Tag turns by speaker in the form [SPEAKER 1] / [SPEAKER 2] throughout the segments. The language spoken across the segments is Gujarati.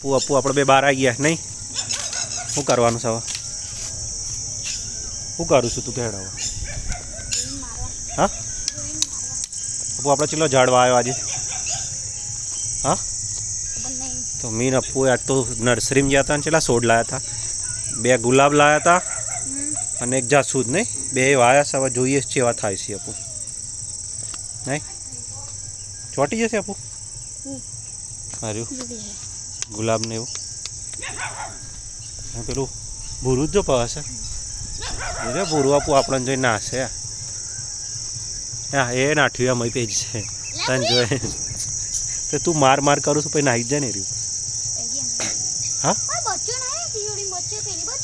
[SPEAKER 1] આપુ આપુ આપણે બે બહાર આવી ગયા. નહીં? શું કરવાનું છે હવે? શું કરું છું તું કહેડ હવે? હા? અપુ આપણે ચેલો ઝાડવા આવ્યો આજે? હા? તો મીન અપુ આજ તો નર્સરીમાં ગયા હતા ને ચેલા સોડ લાયા હતા બે ગુલાબ લાયા હતા અને એક જાસૂદ નહીં? બે વાયા છે હવે જોઈએ છે એવા થાય છે અપુ. નહીં? ચોટી જશે આપુ હાર્યું ગુલાબ ને એવું. પેલું ભૂરું જ જો છે જોજે ભૂરું આપું આપણને જોઈ નાશે હા એ નાઠ્યું એમ પેજ છે. તને જોઈ. તો તું માર માર કરું છું, પછી નાહી જાય ને રહ્યું. હા?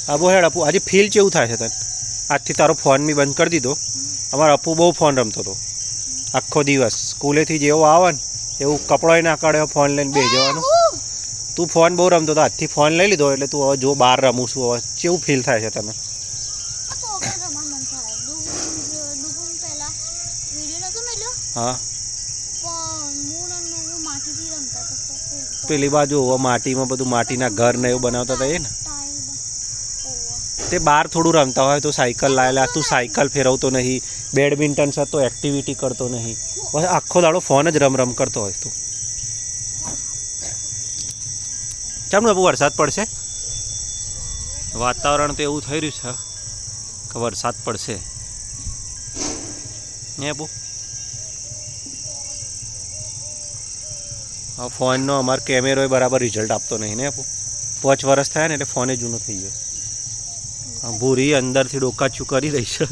[SPEAKER 1] આ બહુ હેડ આપું. આજે ફીલ કેવું થાય છે તને? આજથી તારો ફોન બી બંધ કરી દીધો. અમારો અપુ બહુ ફોન રમતો હતો. આખો દિવસ. સ્કૂલેથી જેવો આવે ને, એવું કપડોય ના કાઢ્યો ફોન લઈને બે જવાનું. તું ફોન બહુ રમતો હતો. આજથી ફોન લઈ લીધો એટલે તું હવે જો બહાર રમું છું. હવે કેવું ફીલ થાય છે તને? હા. પેલી બાજુ. માટીમાં બધું માટીના ઘર ને એવું બનાવતા હતા એ ને? તે બહાર થોડું રમતા હોય તો સાયકલ લાયેલા તું સાયકલ ફેરવતો નહીં. બેડમિન્ટન છે તો એક્ટિવિટી કરતો નહીં. બસ આખો દાડો ફોન જ રમ રમ કરતો હોય તું. બાપુ વરસાદ પડશે? વાતાવરણ તો એવું થઈ રહ્યું છે કે વરસાદ પડશે. ને બહુ. હા ફોનનો અમારો કેમેરોય બરાબર રિઝલ્ટ આપતો નહીં ને પાંચ વર્ષ થયા ને એટલે ફોને જૂનો થઈ ગયો. આ ભૂરી અંદરથી ડોકાચું કરી રહી છે.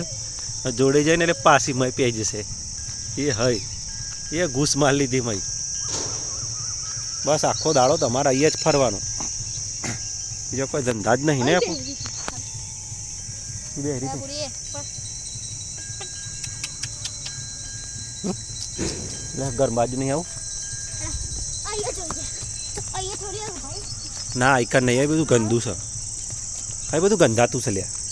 [SPEAKER 1] જોડે જાય ને એટલે પાસી મય પી જશે. એ હય એ ઘૂસ માર લીધી મય. બસ આખો દાડો તમારે અહીંયા જ ફરવાનો. બીજો કોઈ ધંધા જ નહીં ને લે ઘર બાજુ નહીં આવું. ના આઈકન નહીં એ બધું ગંદુ છે. એ બધું ગંધાતું છે લ્યા